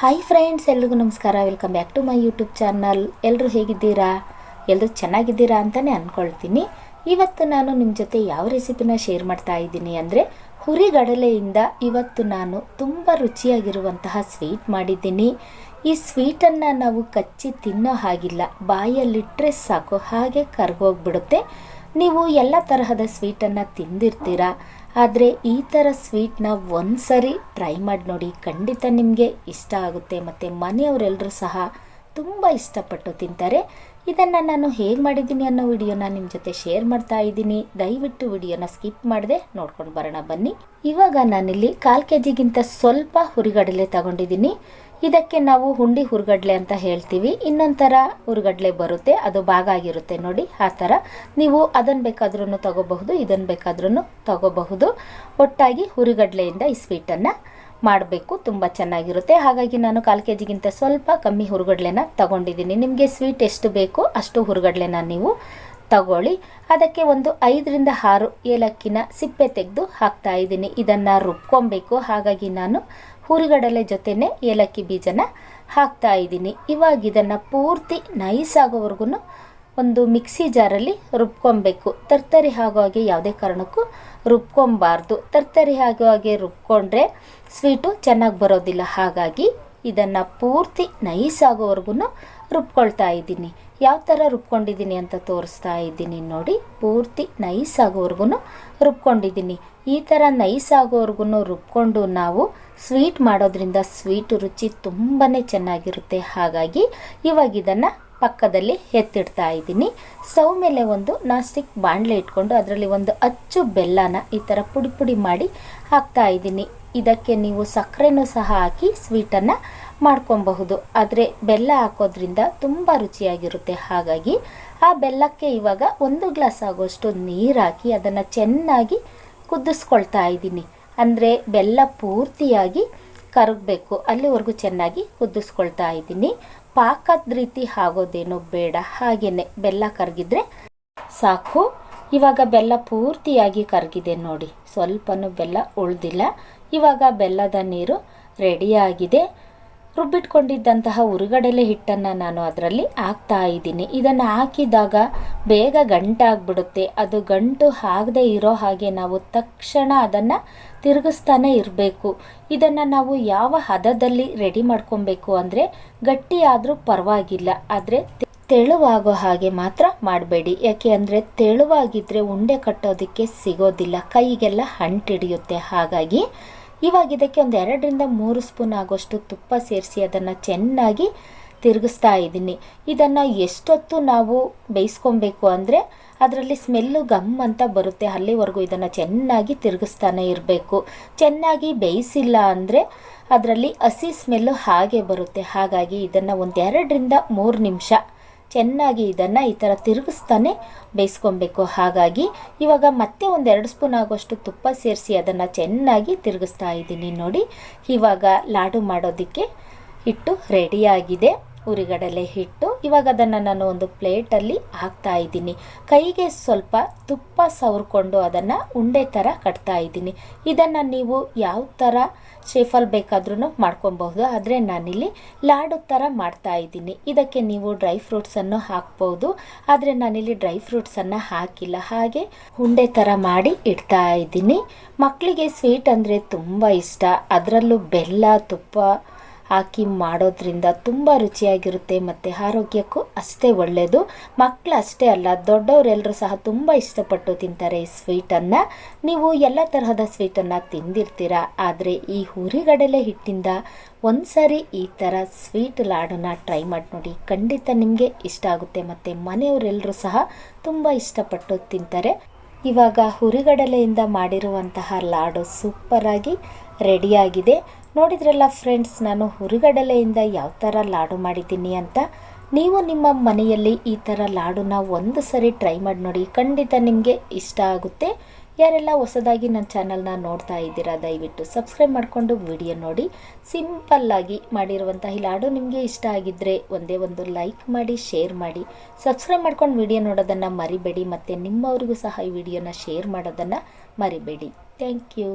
Hi friends ಎಲ್ರಿಗೂ ನಮಸ್ಕಾರ. Welcome back to my YouTube channel ಎಲ್ಲರೂ ಹೇಗಿದ್ದೀರಾ? ಎಲ್ಲರೂ ಚೆನ್ನಾಗಿದ್ದೀರಾ ಅಂತಲೇ ಅಂದ್ಕೊಳ್ತೀನಿ ಇವತ್ತು ನಾನು ನಿಮ್ಮ ಜೊತೆ ಯಾವ ರೆಸಿಪಿನ ಶೇರ್ ಮಾಡ್ತಾ ಇದ್ದೀನಿ ಅಂದರೆ, ಹುರಿಗಡಲೆಯಿಂದ ಇವತ್ತು ನಾನು ತುಂಬ ರುಚಿಯಾಗಿರುವಂತಹ ಸ್ವೀಟ್ ಮಾಡಿದ್ದೀನಿ. ಈ ಸ್ವೀಟನ್ನು ನಾವು ಕಚ್ಚಿ ತಿನ್ನೋ ಹಾಗಿಲ್ಲ. ಬಾಯಲ್ಲಿಟ್ಟರೆ ಸಾಕು, ಹಾಗೆ ಕರ್ಗೋಗ್ಬಿಡುತ್ತೆ. ನೀವು ಎಲ್ಲ ತರಹದ ಸ್ವೀಟನ್ನು ತಿಂದಿರ್ತೀರ? ಆದರೆ ಈ ಥರ ಸ್ವೀಟ್ನ ಒಂದು ಸರಿ ಟ್ರೈ ಮಾಡಿ ನೋಡಿ ಖಂಡಿತ ನಿಮಗೆ ಇಷ್ಟ ಆಗುತ್ತೆ. ಮತ್ತು ಮನೆಯವರೆಲ್ಲರೂ ಸಹ ತುಂಬ ಇಷ್ಟಪಟ್ಟು ತಿಂತಾರೆ. ಇದನ್ನು ನಾನು ಹೇಗೆ ಮಾಡಿದ್ದೀನಿ ಅನ್ನೋ ವಿಡಿಯೋನ ನಿಮ್ಮ ಜೊತೆ ಶೇರ್ ಮಾಡ್ತಾ ಇದ್ದೀನಿ. ದಯವಿಟ್ಟು ವಿಡಿಯೋನ ಸ್ಕಿಪ್ ಮಾಡದೆ ನೋಡ್ಕೊಂಡು ಬರೋಣ ಬನ್ನಿ. ಇವಾಗ ನಾನಿಲ್ಲಿ ಕಾಲು ಕೆ ಜಿಗಿಂತ ಸ್ವಲ್ಪ ಹುರಿಗಡಲೆ ತಗೊಂಡಿದ್ದೀನಿ. ಇದಕ್ಕೆ ನಾವು ಹುಂಡಿ ಹುರ್ಗಡ್ಲೆ ಅಂತ ಹೇಳ್ತೀವಿ. ಇನ್ನೊಂಥರ ಥರ ಹುರ್ಗಡ್ಲೆ ಬರುತ್ತೆ. ಅದು ಭಾಗ ಆಗಿರುತ್ತೆ ನೋಡಿ, ಆ ಥರ. ನೀವು ಅದನ್ನು ಬೇಕಾದ್ರೂ ತಗೋಬಹುದು ಇದನ್ನು ಬೇಕಾದ್ರೂ ತಗೋಬಹುದು. ಒಟ್ಟಾಗಿ ಹುರಿಗಡ್ಲೆಯಿಂದ ಈ ಸ್ವೀಟನ್ನು ಮಾಡಬೇಕು. ತುಂಬ ಚೆನ್ನಾಗಿರುತ್ತೆ. ಹಾಗಾಗಿ ನಾನು ಕಾಲು ಕೆ ಜಿಗಿಂತ ಸ್ವಲ್ಪ ಕಮ್ಮಿ ಹುರುಗಡ್ಲೆನ ತಗೊಂಡಿದ್ದೀನಿ. ನಿಮಗೆ ಸ್ವೀಟ್ ಎಷ್ಟು ಬೇಕೋ ಅಷ್ಟು ಹುರುಗಡ್ಲೆನ ನೀವು ತಗೊಳ್ಳಿ. ಅದಕ್ಕೆ ಒಂದು ಐದರಿಂದ ಆರು ಏಲಕ್ಕಿನ ಸಿಪ್ಪೆ ತೆಗೆದು ಹಾಕ್ತಾ ಇದ್ದೀನಿ. ಇದನ್ನು ರುಬ್ಕೊಬೇಕು. ಹಾಗಾಗಿ ನಾನು ಹುರಿಗಡಲೆ ಜೊತೆನೇ ಏಲಕ್ಕಿ ಬೀಜನ ಹಾಕ್ತಾ ಇದ್ದೀನಿ. ಇವಾಗ ಇದನ್ನು ಪೂರ್ತಿ ನೈಸ್ ಆಗೋವರೆಗೂ ಒಂದು ಮಿಕ್ಸಿ ಜಾರಲ್ಲಿ ರುಬ್ಕೊಬೇಕು. ತರ್ತರಿ ಆಗೋ ಹಾಗೆ ಯಾವುದೇ ಕಾರಣಕ್ಕೂ ರುಬ್ಕೊಬಾರ್ದು ತರ್ತರಿ ಆಗೋ ಹಾಗೆ ರುಬ್ಕೊಂಡ್ರೆ ಸ್ವೀಟು ಚೆನ್ನಾಗಿ ಬರೋದಿಲ್ಲ. ಹಾಗಾಗಿ ಇದನ್ನು ಪೂರ್ತಿ ನೈಸ್ ಆಗೋವರೆಗೂ ರುಬ್ಕೊಳ್ತಾ ಇದ್ದೀನಿ. ಯಾವ ಥರ ರುಬ್ಕೊಂಡಿದ್ದೀನಿ ಅಂತ ತೋರಿಸ್ತಾ ಇದ್ದೀನಿ ನೋಡಿ. ಪೂರ್ತಿ ನೈಸ್ ಆಗೋವರೆಗೂ ರುಬ್ಕೊಂಡಿದ್ದೀನಿ. ಈ ಥರ ನೈಸ್ ಆಗೋವರೆಗೂ ರುಬ್ಕೊಂಡು ನಾವು ಸ್ವೀಟ್ ಮಾಡೋದ್ರಿಂದ ಸ್ವೀಟ್ ರುಚಿ ತುಂಬಾ ಚೆನ್ನಾಗಿರುತ್ತೆ. ಹಾಗಾಗಿ ಇವಾಗ ಇದನ್ನು ಪಕ್ಕದಲ್ಲಿ ಎತ್ತಿಡ್ತಾ ಇದ್ದೀನಿ. ಸ್ಟವ್ ಮೇಲೆ ಒಂದು ನಾಸ್ಟಿಕ್ ಬಾಣಲೆ ಇಟ್ಕೊಂಡು ಅದರಲ್ಲಿ ಒಂದು ಅಚ್ಚು ಬೆಲ್ಲನ ಈ ಥರ ಪುಡಿ ಪುಡಿ ಮಾಡಿ ಹಾಕ್ತಾ ಇದ್ದೀನಿ. ಇದಕ್ಕೆ ನೀವು ಸಕ್ಕರೆನೂ ಸಹ ಹಾಕಿ ಸ್ವೀಟನ್ನು ಮಾಡ್ಕೊಬಹುದು. ಆದರೆ ಬೆಲ್ಲ ಹಾಕೋದ್ರಿಂದ ತುಂಬ ರುಚಿಯಾಗಿರುತ್ತೆ. ಹಾಗಾಗಿ ಆ ಬೆಲ್ಲಕ್ಕೆ ಇವಾಗ ಒಂದು ಗ್ಲಾಸ್ ಆಗೋಷ್ಟು ನೀರು ಹಾಕಿ ಅದನ್ನು ಚೆನ್ನಾಗಿ ಕುದಿಸ್ಕೊಳ್ತಾ ಇದ್ದೀನಿ. ಅಂದರೆ ಬೆಲ್ಲ ಪೂರ್ತಿಯಾಗಿ ಕರಗಬೇಕು. ಅಲ್ಲಿವರೆಗೂ ಚೆನ್ನಾಗಿ ಕುದಿಸ್ಕೊಳ್ತಾ ಇದ್ದೀನಿ. ಪಾಕದ ರೀತಿ ಆಗೋದೇನು ಬೇಡ. ಹಾಗೆಯೇ ಬೆಲ್ಲ ಕರಗಿದ್ರೆ ಸಾಕು. ಇವಾಗ ಬೆಲ್ಲ ಪೂರ್ತಿಯಾಗಿ ಕರಗಿದೆ ನೋಡಿ. ಸ್ವಲ್ಪನೂ ಬೆಲ್ಲ ಉಳ್ದಿಲ್ಲ. ಇವಾಗ ಬೆಲ್ಲದ ನೀರು ರೆಡಿಯಾಗಿದೆ. ರುಬ್ಬಿಟ್ಕೊಂಡಿದ್ದಂತಹ ಉರುಗಡಲೆ ಹಿಟ್ಟನ್ನು ನಾನು ಅದರಲ್ಲಿ ಹಾಕ್ತಾ ಇದ್ದೀನಿ. ಇದನ್ನು ಹಾಕಿದಾಗ ಬೇಗ ಗಂಟಾಗ್ಬಿಡುತ್ತೆ. ಅದು ಗಂಟು ಆಗದೆ ಇರೋ ಹಾಗೆ ನಾವು ತಕ್ಷಣ ಅದನ್ನು ತಿರುಗಿಸ್ತಾನೆ ಇರಬೇಕು. ಇದನ್ನು ನಾವು ಯಾವ ಹದದಲ್ಲಿ ರೆಡಿ ಮಾಡ್ಕೊಬೇಕು ಅಂದರೆ ಗಟ್ಟಿಯಾದರೂ ಪರವಾಗಿಲ್ಲ. ಆದರೆ ತೆಳುವಾಗೋ ಹಾಗೆ ಮಾತ್ರ ಮಾಡಬೇಡಿ. ಯಾಕೆ ಅಂದರೆ ತೆಳುವಾಗಿದ್ದರೆ ಉಂಡೆ ಕಟ್ಟೋದಕ್ಕೆ ಸಿಗೋದಿಲ್ಲ. ಕೈಗೆಲ್ಲ ಅಂಟಿಡಿಯುತ್ತೆ ಹಾಗಾಗಿ ಇವಾಗ ಇದಕ್ಕೆ ಒಂದು ಎರಡರಿಂದ ಮೂರು ಸ್ಪೂನ್ ಆಗೋಷ್ಟು ತುಪ್ಪ ಸೇರಿಸಿ ಅದನ್ನು ಚೆನ್ನಾಗಿ ತಿರುಗಿಸ್ತಾ ಇದ್ದೀನಿ. ಇದನ್ನು ಎಷ್ಟೊತ್ತು ನಾವು ಬೇಯಿಸ್ಕೊಬೇಕು ಅಂದರೆ ಅದರಲ್ಲಿ ಸ್ಮೆಲ್ಲು ಗಮ್ ಅಂತ ಬರುತ್ತೆ. ಅಲ್ಲಿವರೆಗೂ ಇದನ್ನು ಚೆನ್ನಾಗಿ ತಿರುಗಿಸ್ತಾನೆ ಇರಬೇಕು. ಚೆನ್ನಾಗಿ ಬೇಯಿಸಿಲ್ಲ ಅಂದರೆ ಅದರಲ್ಲಿ ಹಸಿ ಸ್ಮೆಲ್ಲು ಹಾಗೆ ಬರುತ್ತೆ. ಹಾಗಾಗಿ ಇದನ್ನು ಒಂದೆರಡರಿಂದ ಮೂರು ನಿಮಿಷ ಚೆನ್ನಾಗಿ ಇದನ್ನು ಈ ಥರ ತಿರುಗಿಸ್ತಾನೆ ಬೇಯಿಸ್ಕೊಬೇಕು. ಹಾಗಾಗಿ ಇವಾಗ ಮತ್ತೆ ಒಂದು ಎರಡು ಸ್ಪೂನ್ ಆಗೋಷ್ಟು ತುಪ್ಪ ಸೇರಿಸಿ ಅದನ್ನು ಚೆನ್ನಾಗಿ ತಿರುಗಿಸ್ತಾ ಇದ್ದೀನಿ ನೋಡಿ. ಇವಾಗ ಲಾಡು ಮಾಡೋದಕ್ಕೆ ಹಿಟ್ಟು ರೆಡಿಯಾಗಿದೆ ಉರಿಗಡಲೆ ಹಿಟ್ಟು. ಇವಾಗ ಅದನ್ನು ನಾನು ಒಂದು ಪ್ಲೇಟಲ್ಲಿ ಹಾಕ್ತಾ ಇದ್ದೀನಿ. ಕೈಗೆ ಸ್ವಲ್ಪ ತುಪ್ಪ ಸವರ್ಕೊಂಡು ಅದನ್ನು ಉಂಡೆ ಥರ ಕಟ್ತಾ ಇದ್ದೀನಿ. ಇದನ್ನು ನೀವು ಯಾವ ಥರ ಶೇಫಲ್ ಬೇಕಾದ್ರೂ ಮಾಡ್ಕೊಬಹುದು. ಆದರೆ ನಾನಿಲ್ಲಿ ಲಾಡು ಥರ ಮಾಡ್ತಾ ಇದ್ದೀನಿ. ಇದಕ್ಕೆ ನೀವು ಡ್ರೈ ಫ್ರೂಟ್ಸನ್ನು ಹಾಕ್ಬೋದು. ಆದರೆ ನಾನಿಲ್ಲಿ ಡ್ರೈ ಫ್ರೂಟ್ಸನ್ನು ಹಾಕಿಲ್ಲ. ಹಾಗೆ ಉಂಡೆ ಥರ ಮಾಡಿ ಇಡ್ತಾ ಇದ್ದೀನಿ. ಮಕ್ಕಳಿಗೆ ಸ್ವೀಟ್ ಅಂದರೆ ತುಂಬ ಇಷ್ಟ. ಅದರಲ್ಲೂ ಬೆಲ್ಲ, ತುಪ್ಪ ಹಾಕಿ ಮಾಡೋದ್ರಿಂದ ತುಂಬ ರುಚಿಯಾಗಿರುತ್ತೆ ಮತ್ತು ಆರೋಗ್ಯಕ್ಕೂ ಅಷ್ಟೇ ಒಳ್ಳೆಯದು ಮಕ್ಕಳು ಅಷ್ಟೇ ಅಲ್ಲ, ದೊಡ್ಡವರೆಲ್ಲರೂ ಸಹ ತುಂಬ ಇಷ್ಟಪಟ್ಟು ತಿಂತಾರೆ ಈ ಸ್ವೀಟನ್ನು ನೀವು ಎಲ್ಲ ತರಹದ ಸ್ವೀಟನ್ನು ತಿಂದಿರ್ತೀರ? ಆದರೆ ಈ ಹುರಿಗಡಲೆ ಹಿಟ್ಟಿಂದ ಒಂದು ಸಾರಿ ಈ ಥರ ಸ್ವೀಟ್ ಲಾಡನ್ನು ಟ್ರೈ ಮಾಡಿ ನೋಡಿ, ಖಂಡಿತ ನಿಮಗೆ ಇಷ್ಟ ಆಗುತ್ತೆ ಮತ್ತು ಮನೆಯವರೆಲ್ಲರೂ ಸಹ ತುಂಬ ಇಷ್ಟಪಟ್ಟು ತಿಂತಾರೆ. ಇವಾಗ ಹುರಿಗಡಲೆಯಿಂದ ಮಾಡಿರುವಂತಹ ಲಾಡು ಸೂಪರಾಗಿ ರೆಡಿಯಾಗಿದೆ ನೋಡಿದ್ರಲ್ಲ ಫ್ರೆಂಡ್ಸ್ ನಾನು ಹುರಿಗಡಲೆಯಿಂದ ಯಾವ ಥರ ಲಾಡು ಮಾಡಿದ್ದೀನಿ ಅಂತ? ನೀವು ನಿಮ್ಮ ಮನೆಯಲ್ಲಿ ಈ ಥರ ಲಾಡುನ ಒಂದು ಸರಿ ಟ್ರೈ ಮಾಡಿ ನೋಡಿ, ಖಂಡಿತ ನಿಮಗೆ ಇಷ್ಟ ಆಗುತ್ತೆ. ಯಾರೆಲ್ಲ ಹೊಸದಾಗಿ ನನ್ನ ಚಾನಲ್ನ ನೋಡ್ತಾ ಇದ್ದೀರಾ, ದಯವಿಟ್ಟು ಸಬ್ಸ್ಕ್ರೈಬ್ ಮಾಡಿಕೊಂಡು ವಿಡಿಯೋ ನೋಡಿ. ಸಿಂಪಲ್ಲಾಗಿ ಮಾಡಿರುವಂಥ ಈ ಲಾಡು ನಿಮಗೆ ಇಷ್ಟ ಆಗಿದ್ದರೆ ಒಂದೇ ಒಂದು ಲೈಕ್ ಮಾಡಿ ಶೇರ್ ಮಾಡಿ. ಸಬ್ಸ್ಕ್ರೈಬ್ ಮಾಡ್ಕೊಂಡು ವಿಡಿಯೋ ನೋಡೋದನ್ನು ಮರಿಬೇಡಿ, ಮತ್ತು ನಿಮ್ಮವರಿಗೂ ಸಹ ಈ ವಿಡಿಯೋನ ಶೇರ್ ಮಾಡೋದನ್ನು ಮರಿಬೇಡಿ. Thank you